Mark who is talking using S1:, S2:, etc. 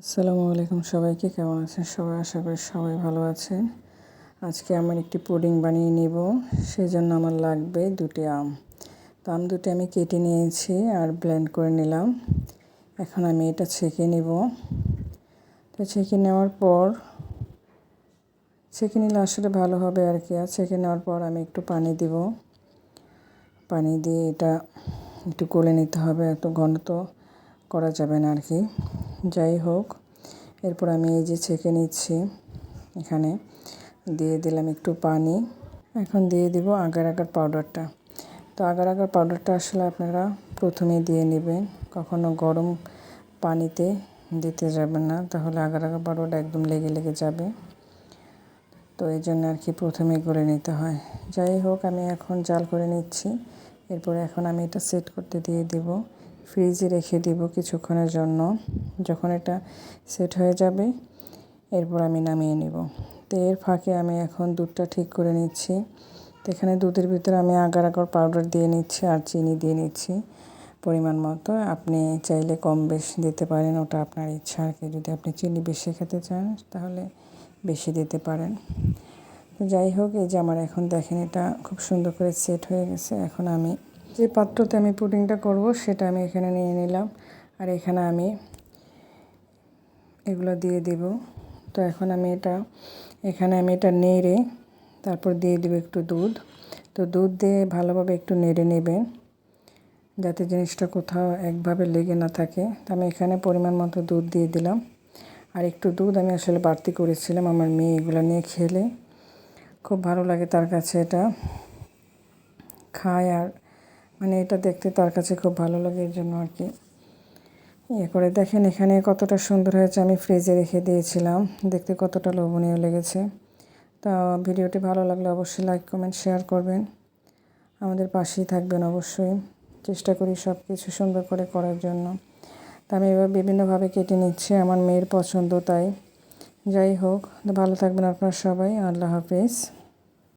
S1: আসসালামু আলাইকুম সবাইকে, কেমন আছেন সবাই? আশা করি সবাই ভালো আছেন। আজকে আমার একটি পুডিং বানিয়ে নিব সেই জন্য আমার লাগবে দুটি আম। তো আম দুটি আমি কেটে নিয়েছি আর ব্লেন্ড করে নিলাম। এখন আমি এটা ছেঁকে নিব। তো ছেঁকে নেওয়ার পর, ছেঁকে নিলে আসলে ভালো হবে আর কি। আর ছেঁকে নেওয়ার পর আমি একটু পানি দিব। পানি দিয়ে এটা একটু গলে নিতে হবে, এত ঘন তো করা যাবে না আর কি। যাই হোক, এরপর আমি এই যে ছেঁকে নিচ্ছি, এখানে দিয়ে দিলাম একটু পানি। এখন দিয়ে দিব আগার আগার পাউডারটা। তো আগার আগার পাউডারটা আসলে আপনারা প্রথমে দিয়ে নেবেন, কখনো গরম পানিতে দিতে যাবেন না, তাহলে আগার আগার পাউডারটা একদম লেগে লেগে যাবে। তো এই জন্য আর কি প্রথমে করে নিতে হয়। যাই হোক, আমি এখন জাল করে নিচ্ছি, এরপরে এখন আমি এটা সেট করতে দিয়ে দিব। ফ্রিজে রেখে দিব কিছুক্ষণের জন্য। যখন এটা সেট হয়ে যাবে, এরপর আমি নামিয়ে নেব। তো এর ফাঁকে আমি এখন দুধটা ঠিক করে নিচ্ছি। তো এখানে দুধের ভিতরে আমি আগার আগার পাউডার দিয়ে নিচ্ছি আর চিনি দিয়ে নিচ্ছি পরিমাণ মতো। আপনি চাইলে কম বেশ দিতে পারেন, ওটা আপনার ইচ্ছা আর কি। যদি আপনি চিনি বেশি খেতে চান, তাহলে বেশি দিতে পারেন। যাই হোক, এই যে আমার এখন দেখেন এটা খুব সুন্দর করে সেট হয়ে গেছে। এখন আমি যে পাত্রতে আমি পুডিংটা করব, সেটা আমি এখানে নিয়ে নিলাম। আর এখানে আমি এগুলো দিয়ে দিব। তো এখন আমি এটা, এখানে আমি এটা নেড়ে তারপর দিয়ে দিব একটু দুধ। তো দুধ দিয়ে ভালোভাবে একটু নেড়ে নেবেন, যাতে জিনিসটা কোথাও একভাবে লেগে না থাকে। তো আমি এখানে পরিমাণ মতো দুধ দিয়ে দিলাম। আর একটু দুধ আমি আসলে বাড়তি করেছিলাম আমার মেয়ে এগুলো নিয়ে খেলে। খুব ভালো লাগে তার কাছে এটা। খায় আর মানে এটা দেখতে তার কাছে খুব ভালো লাগে এর জন্য আর কি। ইয়ে করে দেখেন এখানে কতটা সুন্দর হয়েছে, আমি ফ্রিজে রেখে দিয়েছিলাম। দেখতে কতটা লোভনীয় লেগেছে। তা ভিডিওটি ভালো লাগলে অবশ্যই লাইক কমেন্ট শেয়ার করবেন। আমাদের পাশেই থাকবেন অবশ্যই। চেষ্টা করি সব কিছু সুন্দর করে করার জন্য। তা আমি এবার বিভিন্নভাবে কেটে নিচ্ছি, আমার মেয়ের পছন্দ তাই। যাই হোক, ভালো থাকবেন আপনারা সবাই। আল্লাহ হাফেজ।